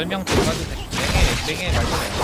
10명 10명 들어가도 돼. 맹해 맹해 말고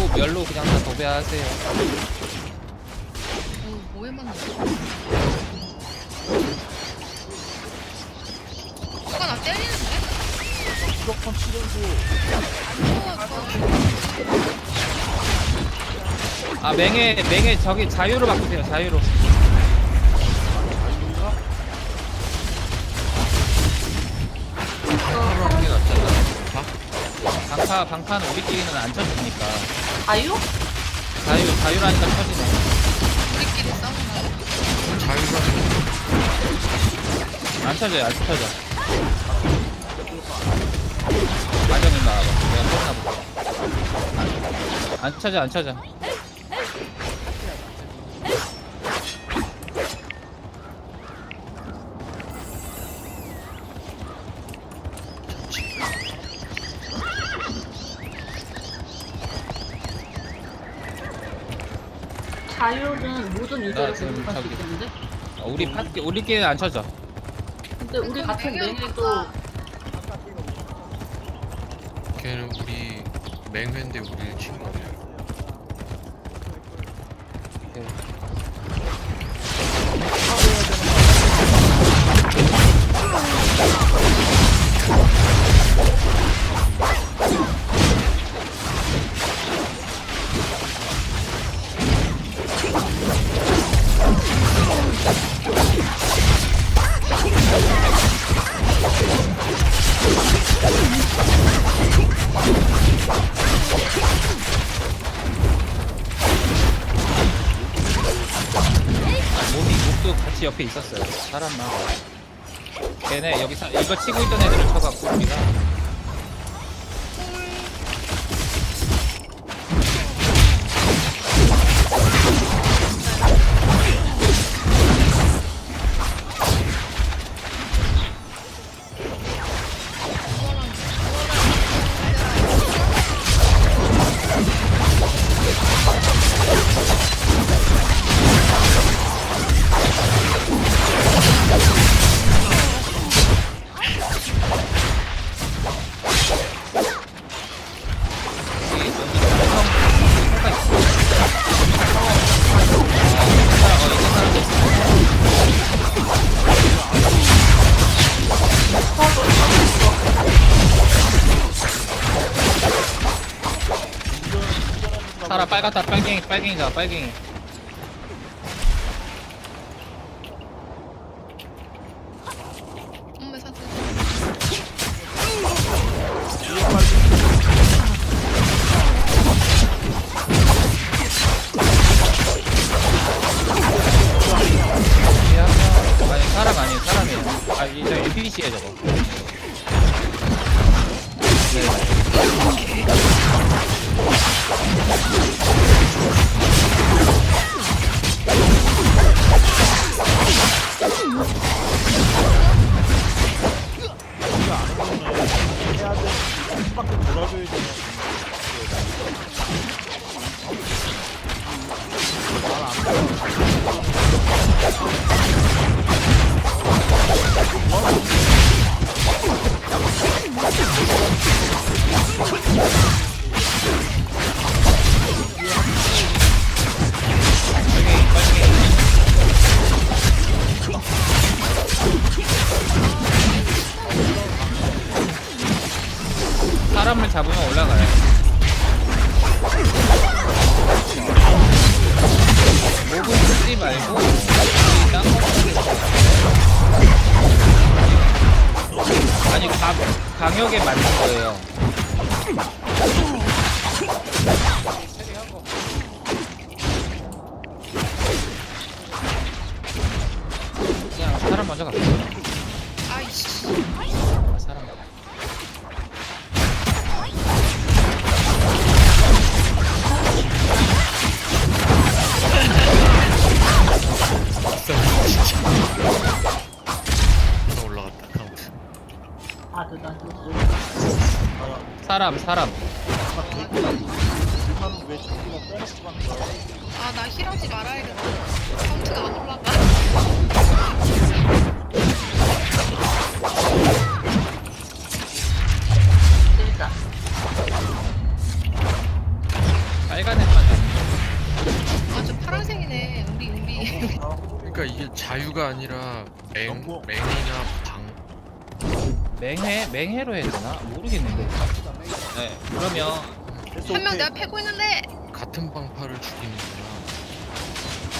입구 멸로 그냥 다 도배하세요 어, 뭐에 맞나? 누가 나 때리는데? 무조건 치료도 어, 아 맹해 맹해 저기 자유로 바꾸세요 자유로 방파 방파는 우리끼리는 안 쳐주니까. 자유? 자유 자유라니까 쳐지네. 우리끼리 싸우나? 자유가 안 쳐져요 안 쳐져. 마정님 나와봐. 내가 쳤나보다 안 쳐져 안 쳐져 자유는 모든 유저를 나 지금 공격할 수 저기- 있겠는데? 어, 우리 파티 우리끼리는 안 쳐져. 근데 우리 같은 맹에도 걔는 우리 맹회인데 우리 친구 아니야 같이 옆에 있었어요. 살았나? 걔네 여기 사, 이거 치고 있던 애들을 쳐갖고 우리가 빨갱이 빨갱이다 빨갱이 말고. 아니 강, 강력에 맞는 거예요 아들 나 누구 사람, 사람. 나는 왜 저기가 빼놓고 간 거야? 아, 나 힐하지 말아야겠다. 카운트가 안 올라가. 재밌다 빨간 애만. 아, 저 파란색이네. 우리, 우리. 그러니까 이게 자유가 아니라 맹. 맹이나 방 맹해, 맹해로 해야 되나? 모르겠는데. 네, 그러면 한 명 내가 패고 있는데! 같은 방파를 죽이는구나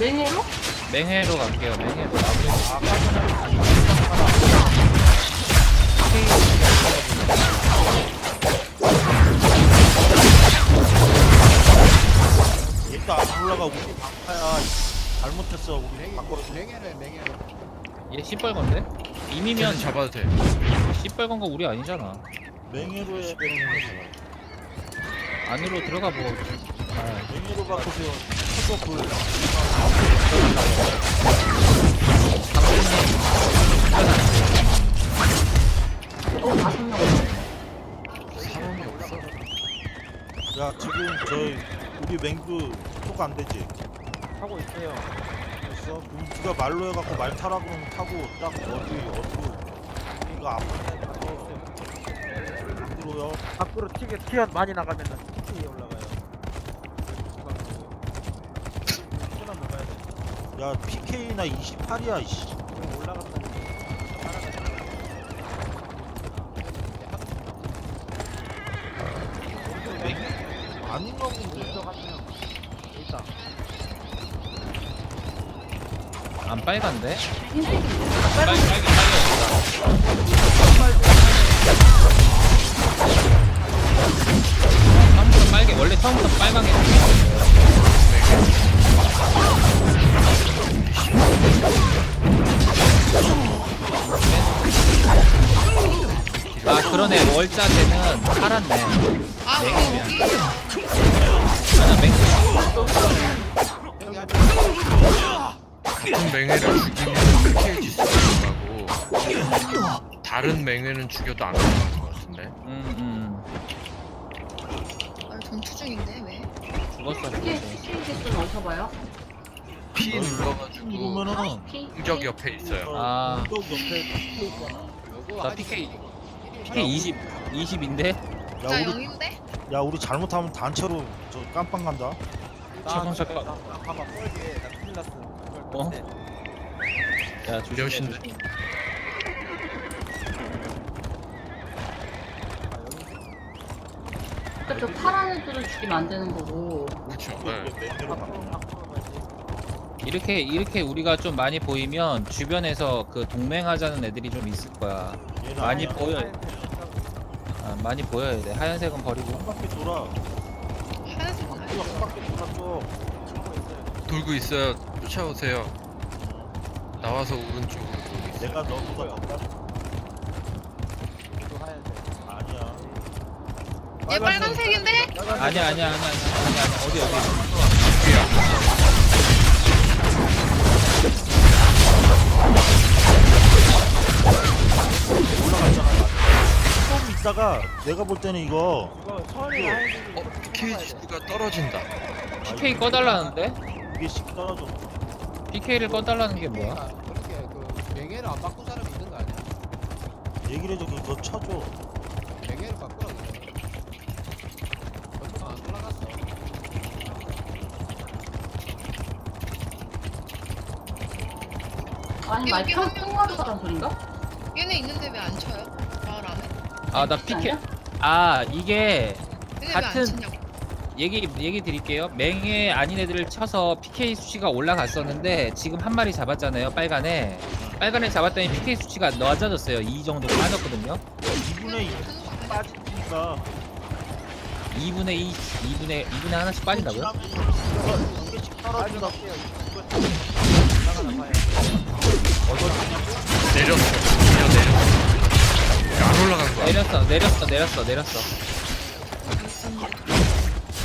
맹해로? 맹해로 갈게요. 맹해로. 얘도 안 올라가 우리 방파야. 잘못했어 우리 바꿔. 얘 시뻘건데? 이미면 잡아도 돼 시뻘건 거 우리 아니잖아. 맹해로 해야 되는 거지. 안으로 들어가 보고. 아, 맹해로 바꾸세요. 초도 불. 사람이 없어 야 지금 저희 우리 맹구 토가 안 되지? 하고 있어요. 됐어? 그럼 네가 말로 해갖고 말 타라 그러면 타고 딱 어디 어디로 이거 앞으로 앞으로요. 밖으로 튀게 튀어 많이 나가면은 튀기 올라가요. 하나 먹어야 돼. 야 PK나 28이야 이씨. 그럼 올라갔다. 아닌 거 본데. 있다. 안 빨간데? 흰색이 빨, 빨개, 빨개. 처음부터 빨개. 원래 처음부터 빨간 게. 아 그러네 월자재는 팔았네 아, 네, 우리 여기. 나는 맹 같은 맹해를 죽이면 PK 지수가 올라가고 다른 맹해는 죽여도 안 올라갈 것 같은데 음, 음. 아, 전투 중인데, 왜? 죽었어 K 개수는 어디서 봐요? P 눌러가지고 누르면은 K 흔적 옆에 있어요 아. 또 옆에 PK 있잖아. 나 PK PK 20 20인데 나야 우리 0인데? 야 우리 잘못하면 단체로 저 깜빵 간다. 잠깐 잠깐 나 봐봐 뻘게 나 큰일 났어. 어? 야 조심해 몇인데? 조심해. 그러니까 저 파란 애들을 죽이면 안 되는 거고 그쵸 또 네. 가지. 이렇게 이렇게 우리가 좀 많이 보이면 주변에서 그 동맹하자는 애들이 좀 있을 거야 많이. 보여 아, 많이 보여야 돼 하얀색은 버리고 한 바퀴 돌아. 하얀색은 아니야. 한 바퀴 돌았어. 돌고 있어요 쫓아오세요 나와서 오른쪽으로 돌고 있어요 내가 너보다 더 빠르. 또 하얀색. 아니야. 얘 빨간색인데? 아니야 아니야 아니야 아니야 아니야 아니야. 어디 어디 올라갔잖아. 좀 있다가 내가 볼 때는 이거 이거 처음에 하얀색이 어? 지수가 떨어진다 PK 꺼달라는데? 이게 씩 떨어져. PK를 꺼달라는 게 뭐야? 그렇게 그 명예를 안 바꾼 사람이 있는 거 아니야? 얘기를 해줘. 그거 쳐줘. 명예를 바꾸라 안. 아니 여기 한 명. 통화도 가란 소린가? 얘네 있는데 왜 안 쳐요? 마을 안에? 아나 PK 아 이게 얘네 같은- 왜안 치냐고. 얘기 얘기 드릴게요. 맹에 아닌 애들을 쳐서 PK 수치가 올라갔었는데 지금 한 마리 잡았잖아요. 빨간에 빨간에 잡았더니 PK 수치가 낮아졌어요. 2 정도 빠졌거든요. 2분의 2 빠지니까 2분의 2, 2분의 2분의 하나씩 빠진다고요? 두 개씩 떨어진다. 내렸어. 내려 내려. 안 올라간 거야. 내렸어, 내렸어, 내렸어, 내렸어.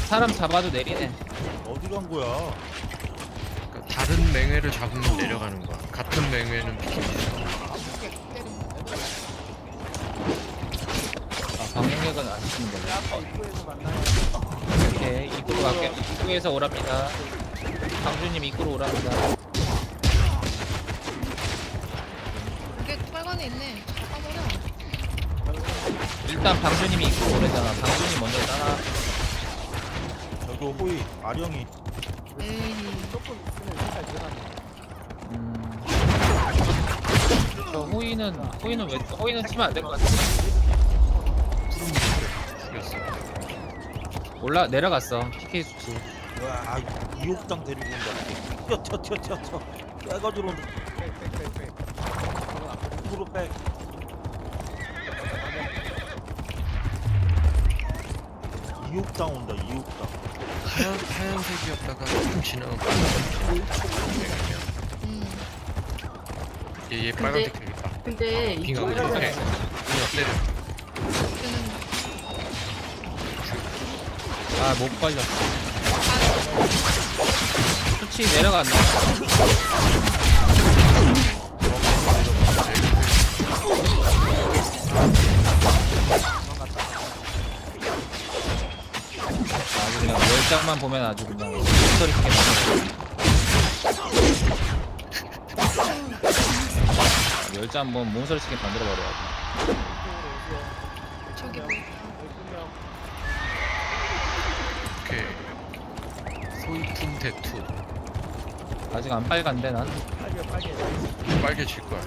사람 잡아도 내리네 어디 간 거야? 그러니까 다른 맹회를 잡으면 내려가는 거야. 같은 맹회는 PK 아 방역력은 안 쓰는 만나요. 오케이 입구로 갈게 입구에서 오랍니다 강주님 입구로 오랍니다 이게 빨간에 있네. 까버려. 일단 방주님이 입구로 오래잖아 방주님 먼저 따라 저기 호이 아령이 에이. 조금 있으면 변하네. 음... 저 호이는 호이는 왜 호이는 치면 안 될 것 같아 죽였어. 올라 내려갔어 PK 수치 와 이옥당 데리고 온다 튀어 튀어 튀어 튀어 빼가지고 온다 빽빽빽빽. 그건 안 으로 빼 이옥당 온다 이옥당 하얀 하얀색이었다가 조금 지나면 빨간색. 음. 얘얘 빨간색 되겠다. 근데 빙하 이쪽에 때려. 빙하 때려. 그는 아못 걸렸어 수치 내려간다 장만 보면 아주 그냥 소리 크게 만들어 열장 보면 몸소리 치게 만들어 버려야지 저기 뭐. 오케이. 소이품 대투. 아직 안 빨간데 난 빨개 빨개. 빨개질 거야.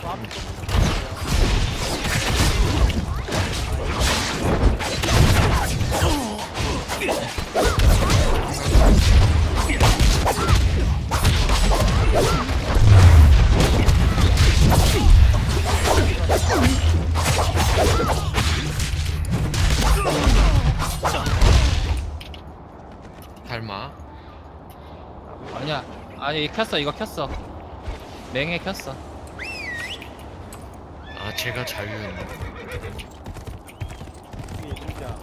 닮아. 아니야 아니 켰어 이거 켰어 맹에 켰어 아 제가 자유였네. 뒤에 진짜.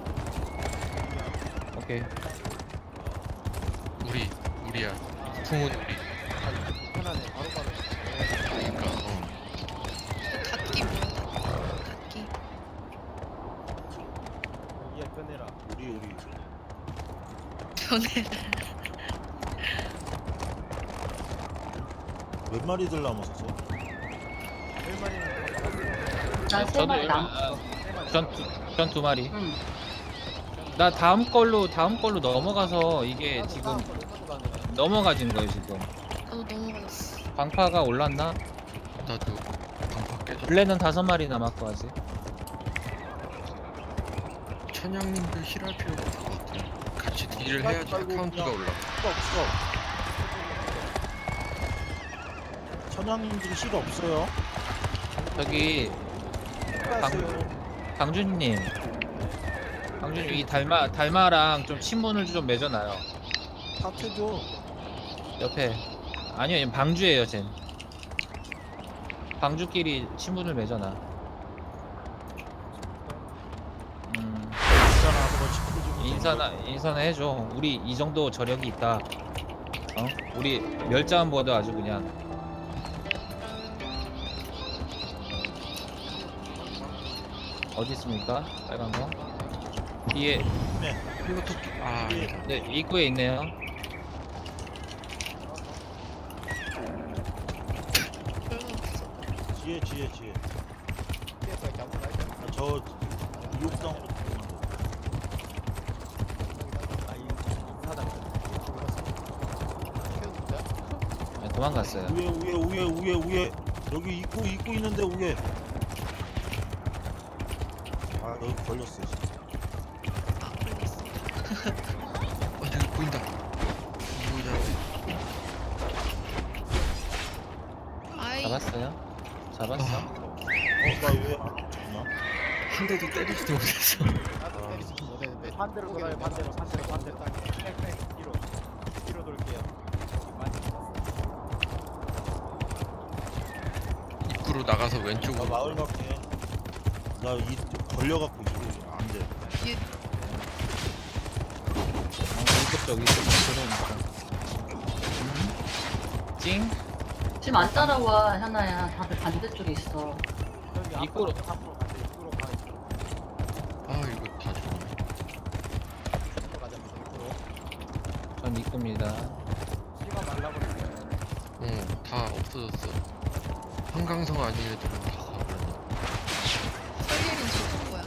오케이 우리 우리야. 풍은 우리. 편하네. 바로 바로. 그러니까 어. 닫기 뭐야? 닫기. 여기에 꺼내라. 우리 우리 전에 몇 마리들 남았었어? 잡았어. 난세 저도 마리 일- 남았어. 세 마리. 전전두 마리 응. 나 다음 걸로 다음 걸로 넘어가서 이게 지금. 넘어가진 거예요 지금 나도 넘어가졌어. 방파가 올랐나? 나도 방파 깨졌. 블레는 다섯 마리 남았고 아직 천양님들 힐할 필요가 없을 것 같아. 같이 딜을 해야지 카운트가 그냥- 올라. 필요 없어 천양님들이 실 없어요 저기 뺐어요. 강준님 강준님 이 달마 달마랑 좀 친분을 좀 맺어놔요. 탁해줘. 옆에. 아니요 얘 방주예요 쟨 방주끼리 친분을 맺어놔. 음 인사나 한번 시켜주고 인사나 인사나 해줘. 우리 이 정도 저력이 있다. 어? 우리 멸자한 보도 아주 그냥. 어디 있습니까? 빨간 거 뒤에 이거 토끼. 아 예. 아니다. 네 입구에 있네요. 지혜 지혜 지혜. 아, 저. 키워준다? 네, 도망갔어요 위에 위에 위에 위에 위에 여기 입구 입구 있는데 위에 아 여기 걸렸어 진짜 아, 걸렸어. 어 저기 보인다. 보인다. 아이. 잡았어요 잡았어 어나왜 잠깐만 한 대도 때리지도 못했어. 나도 때리지 못했는데. 반대로 돌아요. 반대로 반대로 반대로. 빽빽 뒤로. 뒤로 돌게요. 입구로 나가서 나 왼쪽으로. 마을 갈게 나이 걸려갖고 이거 예. 어, 이 쪽 들어오니까. 음. 찡. 지금 안 따라와 현아야 다들 반대쪽에 있어 저기 입구로. 앞으로 앞으로 가세요. 입구로 가. 입구로 아 이거 다 죽네. 가자 입구로 전 입구입니다. 씨가 말라버리네. 어다 없어졌어. 한강성 아닌 애들은 다 가버렸네. 설계는 죽은 거야.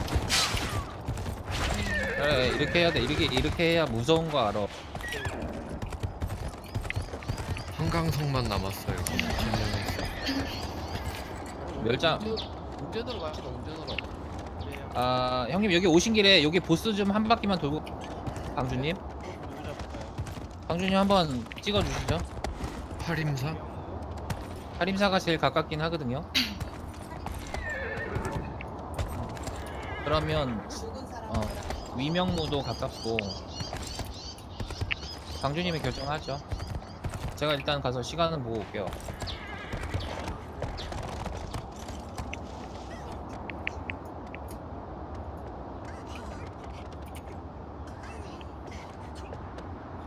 그래 이렇게 해야 돼. 이렇게 이렇게 해야 무서운 거 알아. 한강성만 남았어요. 멸장. 운전으로 갑시다 운전으로 아 형님 여기 오신 길에 여기 보스 좀 한 바퀴만 돌고 누구 잡을까요? 방주님 한번 찍어 주시죠 팔임사? 하림사가 제일 가깝긴 하거든요 그러면 어, 위명무도 가깝고 방주님이 결정하죠 제가 일단 가서 시간은 보고 올게요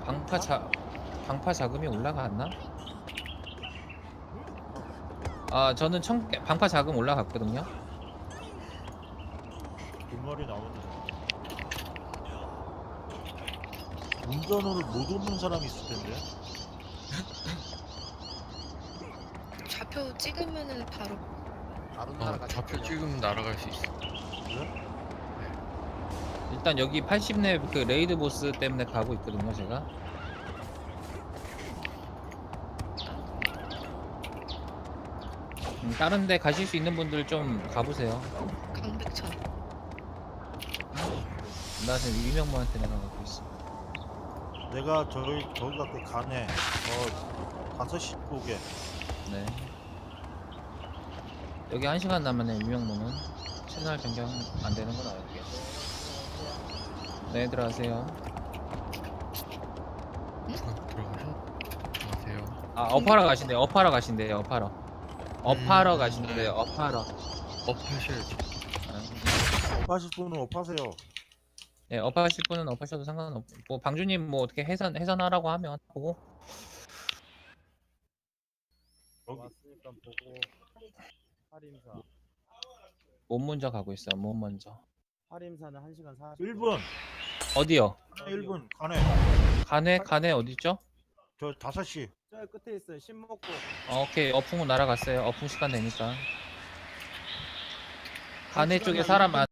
방파 자 방파 자금이 올라갔나? 아 저는 청 방파 자금 올라갔거든요. 뒷머리 나오네. 운전으로 못 오는 사람이 있을 텐데. 좌표 찍으면은 바로 바로 어 날아가자 좌표 찍으면 날아갈 수 있어. 일단 여기 80렙 그 레이드 보스 때문에 가고 있거든요, 제가. 음, 다른 데 가실 수 있는 분들 좀 가보세요. 강백천. 나 지금 이명모한테 내려가고 있어. 내가 저희 저기 갖고 가네. 어 다섯 시 쪽에. 네. 여기 한 시간 남았네, 유명모는. 채널 변경 안 되는 건 알게. 네, 들어가세요. 들어 들어가셔. 안녕하세요. 아, 업하러 가신대요, 업하러 가신대요, 업하러. 업하러 음, 가신대요, 네. 업하러. 업 하셔야지. 아, 업하실 분은 업하세요. 네, 업하실 분은 업하셔도 상관없고 뭐 방주님 뭐 어떻게 해산 해산하라고 하면 보고 왔으니까 보고. 할인사. 몸 먼저 가고 있어요. 몸 먼저 할인사는 1시간 40분. 1분. 어디요? 1분 가네. 간에 간에 어디죠? 저 다섯 시. 저 끝에 있어요. 신목고. 어, 오케이 어풍은 날아갔어요. 어풍 시간 되니까 간에 쪽에 사람 안